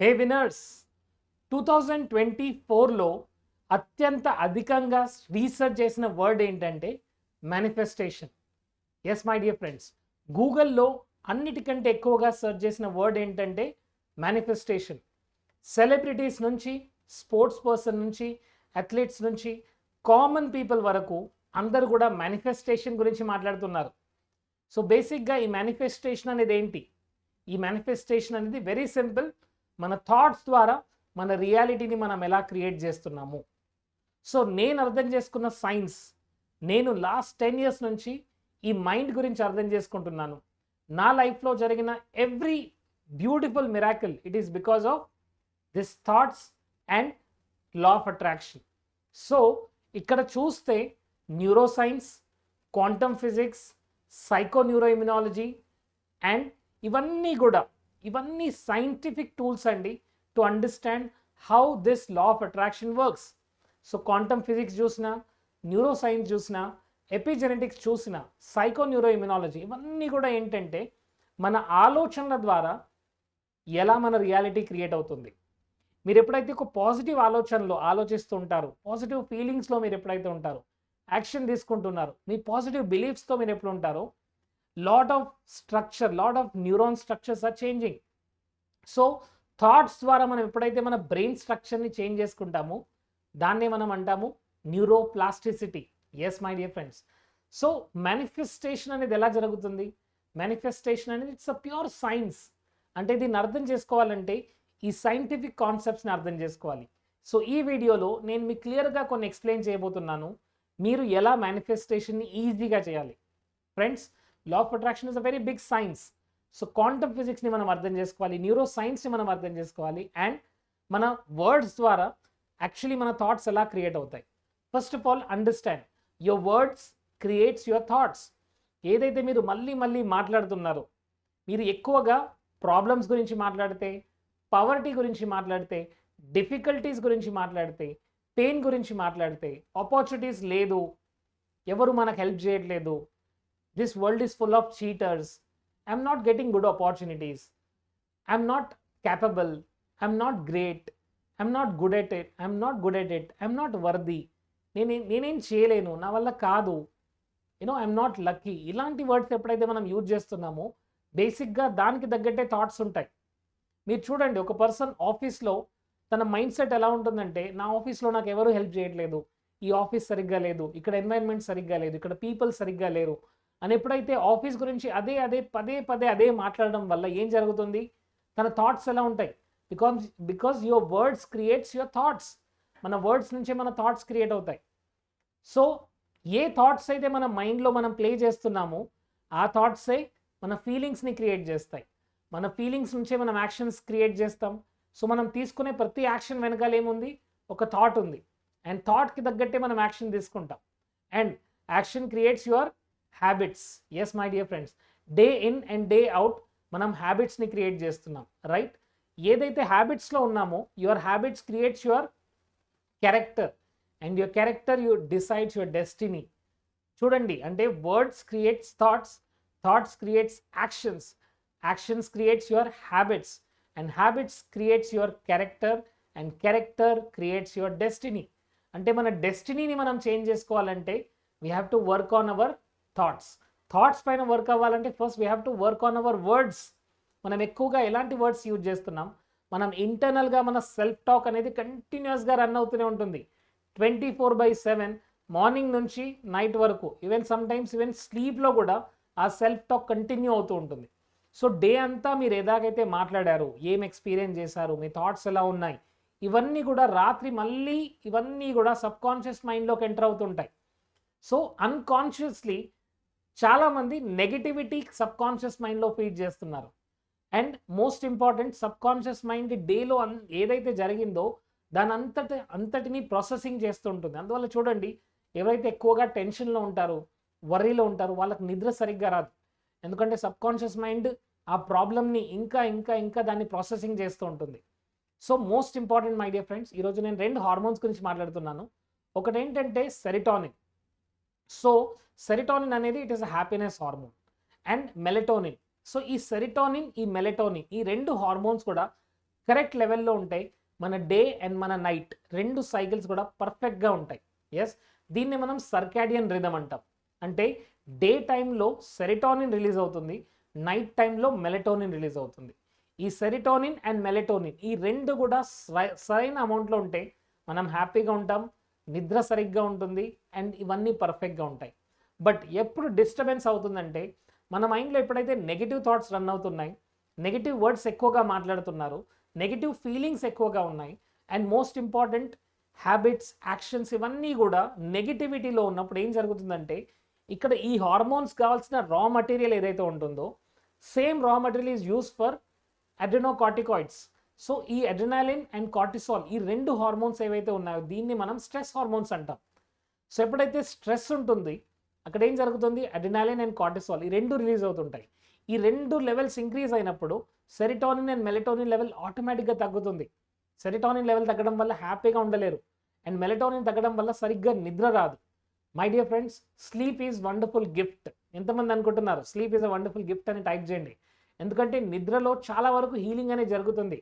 Hey winners two thousand twenty ఫోర్లో అత్యంత అధికంగా రీసెర్చ్ చేసిన వర్డ్ ఏంటంటే manifestation yes my dear friends గూగుల్లో అన్నిటికంటే ఎక్కువగా సెర్చ్ చేసిన వర్డ్ ఏంటంటే మేనిఫెస్టేషన్ సెలబ్రిటీస్ నుంచి స్పోర్ట్స్ పర్సన్ నుంచి అథ్లెట్స్ నుంచి కామన్ పీపుల్ వరకు అందరూ కూడా మేనిఫెస్టేషన్ గురించి మాట్లాడుతున్నారు. సో బేసిక్గా ఈ మేనిఫెస్టేషన్ అనేది ఏంటి? ఈ మేనిఫెస్టేషన్ అనేది వెరీ సింపుల్ మన థాట్స్ ద్వారా మన రియాలిటీని మనం ఎలా క్రియేట్ చేస్తున్నాము? సో నేను అర్థం చేసుకున్న సైన్స్ నేను లాస్ట్ టెన్ ఇయర్స్ నుంచి ఈ మైండ్ గురించి అర్థం చేసుకుంటున్నాను. నా లైఫ్లో జరిగిన every beautiful miracle it is because of this thoughts and law of attraction so ఇక్కడ చూస్తే neuroscience quantum physics psychoneuroimmunology and ఇవన్నీ కూడా ఇవన్నీ సైంటిఫిక్ టూల్స్ అండి to understand how this law of attraction works so quantum physics చూసినా neuroscience చూసినా epigenetics చూసిన psychoneuroimmunology ఇవన్నీ కూడా ఏంటంటే మన ఆలోచనల ద్వారా ఎలా మన రియాలిటీ క్రియేట్ అవుతుంది. మీరు ఎప్పుడైతే ఒక పాజిటివ్ ఆలోచనలో ఆలోచిస్తూ ఉంటారు పాజిటివ్ ఫీలింగ్స్లో మీరు ఎప్పుడైతే ఉంటారో యాక్షన్ తీసుకుంటున్నారు మీ పాజిటివ్ బిలీఫ్స్తో మీరు ఎప్పుడు ఉంటారో lot of structure lot of neuron structures are changing so thoughts ద్వారా మనం ఎప్పుడైతే మన బ్రెయిన్ స్ట్రక్చర్ని చేంజ్ చేసుకుంటామో దాన్నే మనం అంటాము neuroplasticity yes my dear friends so manifestation అనేది ఎలా జరుగుతుంది? మేనిఫెస్టేషన్ అనేది ఇట్స్ అ ప్యూర్ సైన్స్ అంటే దీన్ని అర్థం చేసుకోవాలంటే ఈ సైంటిఫిక్ కాన్సెప్ట్స్ని అర్థం చేసుకోవాలి. సో ఈ వీడియోలో నేను మీకు క్లియర్గా కొన్ని ఎక్స్ప్లెయిన్ చేయబోతున్నాను. మీరు ఎలా మేనిఫెస్టేషన్ని ఈజీగా చేయాలి. Friends law of attraction is a very big science so quantum ఫిజిక్స్ని మనం అర్థం చేసుకోవాలి న్యూరో సైన్స్ని మనం అర్థం చేసుకోవాలి అండ్ మన వర్డ్స్ ద్వారా యాక్చువల్లీ మన థాట్స్ ఎలా క్రియేట్ అవుతాయి. First of all understand your words creates your thoughts ఏదైతే మీరు మళ్ళీ మళ్ళీ మాట్లాడుతున్నారో మీరు ఎక్కువగా ప్రాబ్లమ్స్ గురించి మాట్లాడితే పవర్టీ గురించి మాట్లాడితే డిఫికల్టీస్ గురించి మాట్లాడితే పెయిన్ గురించి మాట్లాడితే ఆపర్చునిటీస్ లేదు ఎవరు మనకు హెల్ప్ చేయట్లేదు this world is full of cheaters I'm not getting good opportunities I'm not capable I'm not great I'm not good at it I'm not good at it I'm not worthy నేనే నేనేం చేయలేను. నా వల్ల కాదు. You know I'm not lucky ఇలాంటి words ఎప్పుడైతే మనం use చేస్తున్నామో బేసిక్గా దానికి తగ్గట్టే థాట్స్ ఉంటాయి. మీరు చూడండి ఒక పర్సన్ ఆఫీస్లో తన మైండ్ సెట్ ఎలా ఉంటుందంటే నా ఆఫీస్లో నాకు ఎవరు హెల్ప్ చేయట్లేదు. ఈ ఆఫీస్ సరిగ్గా లేదు. ఇక్కడ ఎన్వైరన్మెంట్ సరిగ్గా లేదు. ఇక్కడ పీపుల్ సరిగ్గా లేరు. అని ఎప్పుడైతే ఆఫీస్ గురించి అదే అదే పదే పదే అదే మాట్లాడడం వల్ల ఏం జరుగుతుంది? తన థాట్స్ ఎలా ఉంటాయి? Because because your words creates your thoughts మన వర్డ్స్ నుంచే మన థాట్స్ క్రియేట్ అవుతాయి. సో ఏ థాట్స్ అయితే మన మైండ్లో మనం ప్లే చేస్తున్నామో ఆ థాట్సే మన ఫీలింగ్స్ని క్రియేట్ చేస్తాయి. మన ఫీలింగ్స్ నుంచే మనం యాక్షన్స్ క్రియేట్ చేస్తాం. సో మనం తీసుకునే ప్రతి యాక్షన్ వెనకాల ఏముంది? ఒక థాట్ ఉంది. అండ్ థాట్కి తగ్గట్టే మనం యాక్షన్ తీసుకుంటాం. And action creates your habits yes my dear friends day in and day out మనం హ్యాబిట్స్ని క్రియేట్ చేస్తున్నాం. రైట్ ఏదైతే హ్యాబిట్స్లో ఉన్నామో your habits creates your character and your character you decides your destiny చూడండి అంటే words creates thoughts thoughts creates actions actions creates your habits and habits creates your character and character creates your destiny అంటే మన డెస్టినీని మనం change చేసుకోవాలంటే we have to work on our thoughts thoughts పైన work అవ్వాలంటే first we have to work on our words మనం ఎక్కువగా ఎలాంటి వర్డ్స్ యూజ్ చేస్తున్నాం? మనం ఇంటర్నల్గా మన సెల్ఫ్ టాక్ అనేది కంటిన్యూస్గా రన్ అవుతూనే ఉంటుంది. Twenty four by seven morning నుంచి నైట్ వరకు ఈవెన్ సమ్టైమ్స్ ఈవెన్ స్లీప్లో కూడా ఆ సెల్ఫ్ టాక్ కంటిన్యూ అవుతూ ఉంటుంది. సో డే అంతా మీరు ఎలాగైతే మాట్లాడారు ఏం ఎక్స్పీరియన్స్ చేశారు మీ థాట్స్ ఎలా ఉన్నాయి ఇవన్నీ కూడా రాత్రి మళ్ళీ ఇవన్నీ కూడా సబ్ కాన్షియస్ మైండ్లోకి ఎంటర్ అవుతుంటాయి. సో అన్కాన్షియస్లీ చాలామంది నెగిటివిటీ సబ్ కాన్షియస్ మైండ్లో ఫీడ్ చేస్తున్నారు. And most important subconscious mind డేలో అన్ ఏదైతే జరిగిందో దాని అంతటి అంతటిని ప్రాసెసింగ్ చేస్తుంటుంది. అందువల్ల చూడండి ఎవరైతే ఎక్కువగా టెన్షన్లో ఉంటారో వర్రీలో ఉంటారో వాళ్ళకి నిద్ర సరిగ్గా రాదు. ఎందుకంటే సబ్ కాన్షియస్ మైండ్ ఆ ప్రాబ్లమ్ని ఇంకా ఇంకా ఇంకా దాన్ని ప్రాసెసింగ్ చేస్తూ ఉంటుంది. So most important my dear friends ఈరోజు నేను రెండు హార్మోన్స్ గురించి మాట్లాడుతున్నాను. ఒకటేంటంటే సెరిటానిక్ సెరిటానిన్ సో సెరిటోనిన్ అనేది it is a happiness hormone and melatonin so ఈ సెరిటోనిన్ ఈ మెలటోనిన్ ఈ రెండు హార్మోన్స్ కూడా కరెక్ట్ లెవెల్లో ఉంటాయి. మన డే అండ్ మన నైట్ రెండు సైకిల్స్ కూడా పర్ఫెక్ట్గా ఉంటాయి. ఎస్ దీన్ని మనం సర్కాడియన్ రిధమ్ అంటాం. అంటే డే టైంలో సెరిటోనిన్ రిలీజ్ అవుతుంది నైట్ టైంలో మెలటోనిన్ రిలీజ్ అవుతుంది. ఈ సెరిటోనిన్ అండ్ మెలటోనిన్ ఈ రెండు కూడా సరైన అమౌంట్లో ఉంటే మనం హ్యాపీగా ఉంటాం నిద్ర సరిగ్గా ఉంటుంది అండ్ ఇవన్నీ పర్ఫెక్ట్గా ఉంటాయి. బట్ ఎప్పుడు డిస్టర్బెన్స్ అవుతుందంటే మన మైండ్లో ఎప్పుడైతే నెగిటివ్ థాట్స్ రన్ అవుతున్నాయి నెగిటివ్ వర్డ్స్ ఎక్కువగా మాట్లాడుతున్నారు నెగిటివ్ ఫీలింగ్స్ ఎక్కువగా ఉన్నాయి and most important habits actions ఇవన్నీ కూడా నెగిటివిటీలో ఉన్నప్పుడు ఏం జరుగుతుందంటే ఇక్కడ ఈ హార్మోన్స్ కావాల్సిన రా మటీరియల్ ఏదైతే ఉంటుందో same raw material is use for adrenocorticoids. So ఈ అడ్రినాలిన్ అండ్ కార్టిసాల్ ఈ రెండు హార్మోన్స్ ఏవైతే ఉన్నాయో దీన్ని మనం స్ట్రెస్ హార్మోన్స్ అంటాం. సో ఎప్పుడైతే స్ట్రెస్ ఉంటుంది అక్కడ ఏం జరుగుతుంది? అడినాలిన్ అండ్ కార్టిసాల్ ఈ రెండు రిలీజ్ అవుతుంటాయి. ఈ రెండు లెవెల్స్ ఇంక్రీజ్ అయినప్పుడు సెరిటానిన్ అండ్ మెలటోనిన్ లెవెల్ ఆటోమేటిక్గా తగ్గుతుంది. సెరిటానిన్ లెవెల్ తగ్గడం వల్ల హ్యాపీగా ఉండలేరు. అండ్ మెలటోనిన్ తగ్గడం వల్ల సరిగ్గా నిద్ర రాదు. My dear friends sleep is wonderful gift. ఎంతమంది అనుకుంటున్నారు sleep is a wonderful gift అని టైప్ చేయండి. ఎందుకంటే నిద్రలో చాలా వరకు హీలింగ్ అనేది జరుగుతుంది.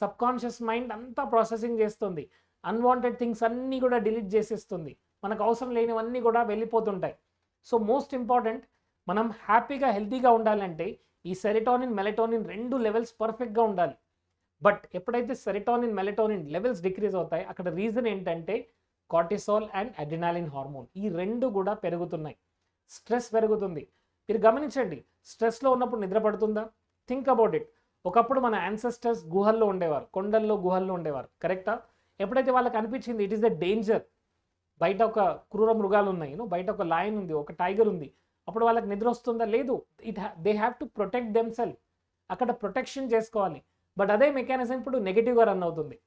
సబ్ కాన్షియస్ మైండ్ అంతా ప్రాసెసింగ్ చేస్తుంది. అన్వాంటెడ్ థింగ్స్ అన్నీ కూడా డిలీట్ చేసేస్తుంది. మనకు అవసరం లేనివన్నీ కూడా వెళ్ళిపోతుంటాయి. సో మోస్ట్ ఇంపార్టెంట్ మనం హ్యాపీగా హెల్తీగా ఉండాలంటే ఈ సెరిటోనిన్ మెలటోనిన్ రెండు లెవెల్స్ పర్ఫెక్ట్గా ఉండాలి. బట్ ఎప్పుడైతే సెరిటోనిన్ మెలటోనిన్ లెవెల్స్ డిక్రీజ్ అవుతాయి అక్కడ రీజన్ ఏంటంటే కార్టిసాల్ అండ్ అడ్రినాలిన్ హార్మోన్ ఈ రెండు కూడా పెరుగుతున్నాయి. స్ట్రెస్ పెరుగుతుంది. మీరు గమనించండి స్ట్రెస్లో ఉన్నప్పుడు నిద్ర పడుతుందా? థింక్ అబౌట్ ఇట్ ఒకప్పుడు మన యాన్సెస్టర్స్ గుహల్లో ఉండేవారు కొండల్లో గుహల్లో ఉండేవారు కరెక్టా ఎప్పుడైతే వాళ్ళకి అనిపించింది ఇట్ ఈస్ ద డేంజర్ బయట ఒక క్రూర మృగాలు ఉన్నాయి బయట ఒక లయన్ ఉంది ఒక టైగర్ ఉంది. అప్పుడు వాళ్ళకి నిద్ర వస్తుందా? లేదు. It they have to protect them cell అక్కడ ప్రొటెక్షన్ చేసుకోవాలి. బట్ అదే మెకానిజం ఇప్పుడు నెగిటివ్గా రన్ అవుతుంది.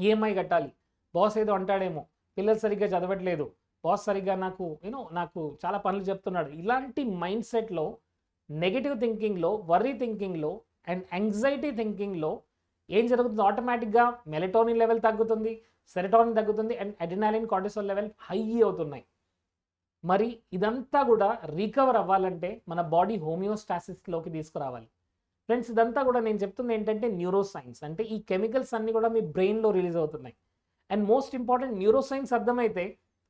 ఈఎంఐ కట్టాలి. బాస్ ఏదో అంటాడేమో. పిల్లలు సరిగ్గా చదవట్లేదు. బాస్ సరిగ్గా నాకు యూనో నాకు చాలా పనులు చెప్తున్నాడు. ఇలాంటి మైండ్ సెట్లో నెగిటివ్ థింకింగ్లో వర్రీ థింకింగ్లో అండ్ యాంగ్జైటీ థింకింగ్లో ఏం జరుగుతుంది? ఆటోమేటిక్గా మెలటోనిన్ లెవెల్ తగ్గుతుంది. సెరటోనిన్ తగ్గుతుంది and adrenaline cortisol level high అవుతున్నాయి. మరి ఇదంతా కూడా రికవర్ అవ్వాలంటే మన బాడీ హోమియోస్టాసిస్లోకి తీసుకురావాలి. ఫ్రెండ్స్ ఇదంతా కూడా నేను చెప్తుంది ఏంటంటే న్యూరో సైన్స్ అంటే ఈ కెమికల్స్ అన్నీ కూడా మీ బ్రెయిన్లో రిలీజ్ అవుతున్నాయి. And most important neuroscience అర్థమైతే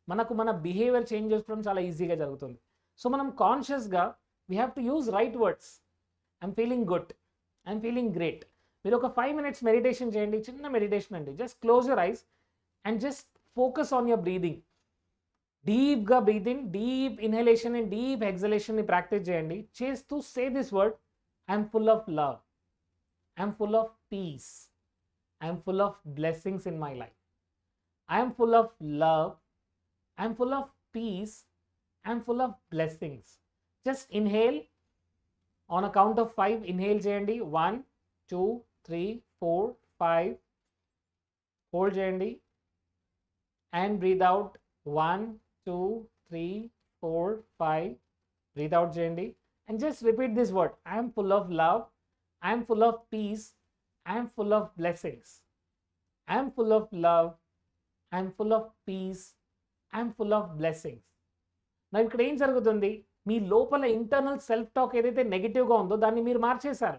మనకు మన బిహేవియర్ చేంజ్ చేసుకోవడం చాలా ఈజీగా జరుగుతుంది. సో మనం కాన్షియస్గా we have to use right words I'm feeling good I'm feeling great మీరు ఒక ఫైవ్ మినిట్స్ మెడిటేషన్ చేయండి చిన్న మెడిటేషన్ అండి. Just close your eyes and just focus on your breathing డీప్గా breathing deep inhalation and deep ఎగ్జలేషన్ని practice చేయండి. చేస్తూ say this word I'm full of love I'm full of peace I'm full of blessings in my life I'm full of love I'm full of peace I'm full of blessings just inhale on a count of five inhale చేయండి. One two three four five hold చేయండి. And breathe out one two three four five breathe out చేయండి and just repeat this word I'm full of love I'm full of peace I'm full of blessings I'm full of love I'm full of peace I'm full of blessings మరి ఇక్కడ ఏం జరుగుతుంది? మీ లోపల internal self talk ఏదైతే నెగిటివ్గా ఉందో దాన్ని మీరు మార్చేశారు.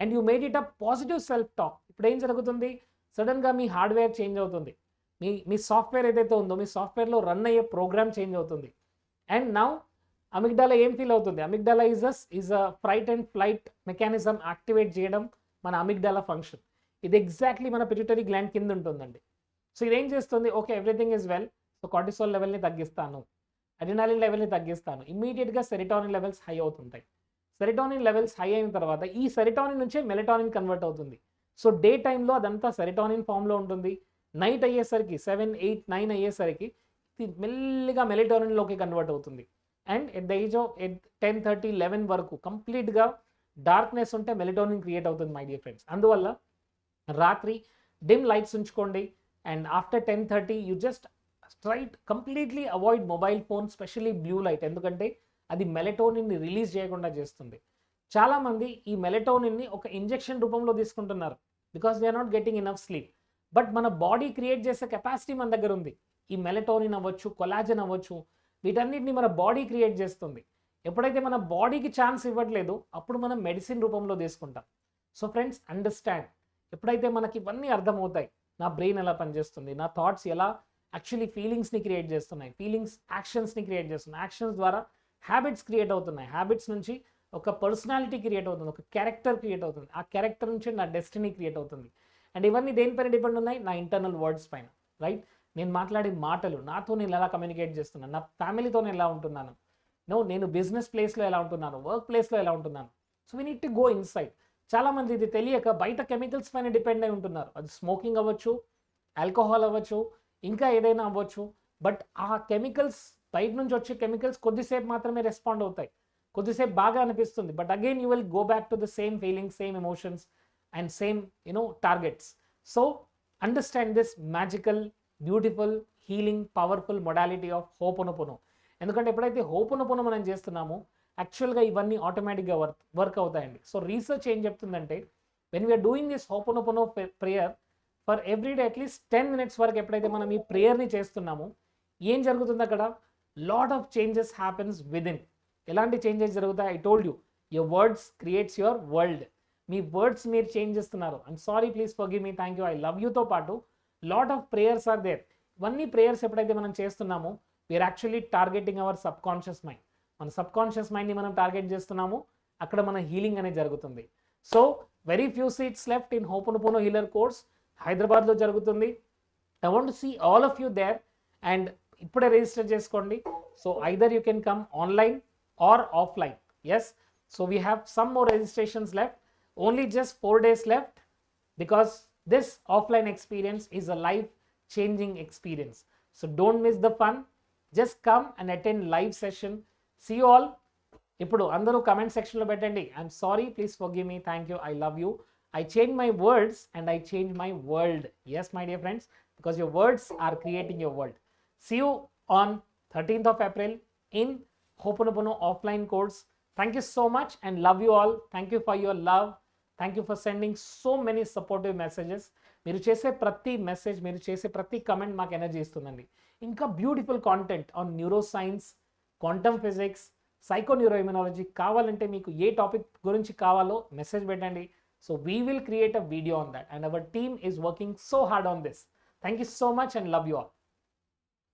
And you made it a positive self talk ఇప్పుడు ఏం జరుగుతుంది సడన్గా మీ హార్డ్వేర్ చేంజ్ అవుతుంది. మీ మీ సాఫ్ట్వేర్ ఏదైతే ఉందో మీ సాఫ్ట్వేర్లో రన్ అయ్యే ప్రోగ్రామ్ చేంజ్ అవుతుంది. అండ్ నౌ అమిగ్డాలా ఏం ఫీల్ అవుతుంది? Amygdala is as is a fright and flight mechanism activate చేయడం మన అమిగ్డాలా ఫంక్షన్. ఇది ఎగ్జాక్ట్లీ మన పిట్యూటరీ గ్లాండ్ కింద ఉంటుందండి. సో ఇదేం చేస్తుంది? Okay everything is well. So cortisol లెవెల్ని తగ్గిస్తాను. అడినాలిన్ లెవెల్ని తగ్గిస్తాను. ఇమీడియట్గా సెరిటానిన్ లెవెల్స్ హై అవుతుంటాయి. సెరిటానిన్ లెవెల్స్ హై అయిన తర్వాత ఈ సెరిటానిన్ నుంచే మెలటానిన్ కన్వర్ట్ అవుతుంది. సో డే టైంలో అదంతా సెరిటానిన్ ఫామ్లో ఉంటుంది. నైట్ అయ్యేసరికి సెవెన్ ఎయిట్ నైన్ అయ్యేసరికి ఇది మెల్లిగా మెలిటోరిన్లోకి కన్వర్ట్ అవుతుంది. And at the age of at ten thirty eleven వరకు కంప్లీట్గా డార్క్నెస్ ఉంటే మెలిటోనిన్ క్రియేట్ అవుతుంది మై డియర్ ఫ్రెండ్స్. అందువల్ల రాత్రి డిమ్ లైట్స్ ఉంచుకోండి. And after ten thirty you just straight completely avoid mobile phone specially blue light. ఎందుకంటే అది మెలటోనిన్ని release చేయకుండా చేస్తుంది. చాలామంది ఈ మెలటోనిన్ని ఒక ఇంజెక్షన్ రూపంలో తీసుకుంటున్నారు. Because they are not getting enough sleep. But మన బాడీ క్రియేట్ చేసే కెపాసిటీ మన దగ్గర ఉంది. ఈ మెలటోనిన్ అవ్వచ్చు కొలాజన్ అవ్వచ్చు వీటన్నిటిని మన బాడీ క్రియేట్ చేస్తుంది. ఎప్పుడైతే మన బాడీకి ఛాన్స్ ఇవ్వట్లేదు అప్పుడు మనం మెడిసిన్ రూపంలో తీసుకుంటాం. So friends understand. ఎప్పుడైతే మనకి ఇవన్నీ అర్థమవుతాయి నా బ్రెయిన్ ఎలా పనిచేస్తుంది నా థాట్స్ ఎలా యాక్చువల్లీ ఫీలింగ్స్ని క్రియేట్ చేస్తున్నాయి ఫీలింగ్స్ యాక్షన్స్ని క్రియేట్ చేస్తున్నాయి. యాక్షన్స్ ద్వారా హ్యాబిట్స్ క్రియేట్ అవుతున్నాయి. హ్యాబిట్స్ నుంచి ఒక పర్సనాలిటీ క్రియేట్ అవుతుంది ఒక క్యారెక్టర్ క్రియేట్ అవుతుంది. ఆ క్యారెక్టర్ నుంచి నా డెస్టినీ క్రియేట్ అవుతుంది. అండ్ ఇవన్నీ దేనిపైన డిపెండ్ ఉన్నాయి? నా ఇంటర్నల్ వర్డ్స్ పైన రైట్ నేను మాట్లాడే మాటలు నాతో నేను ఎలా కమ్యూనికేట్ చేస్తున్నాను? నా ఫ్యామిలీతో నేను ఎలా ఉంటున్నాను? నో నేను బిజినెస్ ప్లేస్లో ఎలా ఉంటున్నాను? వర్క్ ప్లేస్లో ఎలా ఉంటున్నాను? So we need to go inside చాలామంది ఇది తెలియక బయట కెమికల్స్ పైన డిపెండ్ అయి ఉంటున్నారు. అది స్మోకింగ్ అవ్వచ్చు ఆల్కహాల్ అవ్వచ్చు ఇంకా ఏదైనా అవ్వచ్చు. బట్ ఆ కెమికల్స్ బయట నుంచి వచ్చే కెమికల్స్ కొద్దిసేపు మాత్రమే రెస్పాండ్ అవుతాయి. కొద్దిసేపు బాగా అనిపిస్తుంది. But again you will go back to the same feeling same emotions and same you know targets so understand this magical beautiful healing powerful modality of ho'oponopono ఎందుకంటే ఎప్పుడైతే హోపొనొపునో మనం చేస్తున్నామో యాక్చువల్గా ఇవన్నీ ఆటోమేటిక్గా వర్క్ వర్క్ అవుతాయండి. సో రీసెర్చ్ ఏం చెప్తుందంటే when we are doing this ho'oponopono prayer for every day at least ten minutes వరకు ఎప్పుడైతే మనం ఈ ప్రేయర్ని చేస్తున్నామో ఏం జరుగుతుంది అక్కడ? Lot of changes happens within ఎలాంటి చేంజెస్ జరుగుతాయి? I told you your words creates your world me words మీరు చేంజ్ చేస్తున్నారు. I'm sorry please forgive me thank you I love యూతో పాటు lot of prayers are there ఇవన్నీ prayers ఎప్పుడైతే మనం చేస్తున్నామో we are actually targeting our subconscious mind మన subconscious మైండ్ని మనం టార్గెట్ చేస్తున్నాము అక్కడ మన హీలింగ్ అనేది జరుగుతుంది. So very few seats left in ho'oponopono healer course హైదరాబాద్లో జరుగుతుంది. I want see all of you there and ఇప్పుడే రిజిస్టర్ చేసుకోండి. So either you can come online or offline yes so we have some more registrations left only just four days left because this offline experience is a life changing experience. So don't miss the fun. Just come and attend live session. See you all. ఇప్పుడు అందరూ comment సెక్షన్లో పెట్టండి I'm sorry please forgive me thank you I love you I change my words and I change my world yes my dear friends because your words are creating your world see you on thirteenth of April in ho'oponopono offline course thank you so much and love you all thank you for your love thank you for sending so many supportive messages మీరు చేసే ప్రతి message మీరు చేసే ప్రతి comment మాకు energy ఇస్తుందండి. ఇంకా beautiful content on neuroscience quantum physics psychoneuroimmunology కావాలంటే మీకు ఏ టాపిక్ గురించి కావాలో మెసేజ్ పెట్టండి. So we will create a video on that and our team is working so hard on this thank you so much and love you all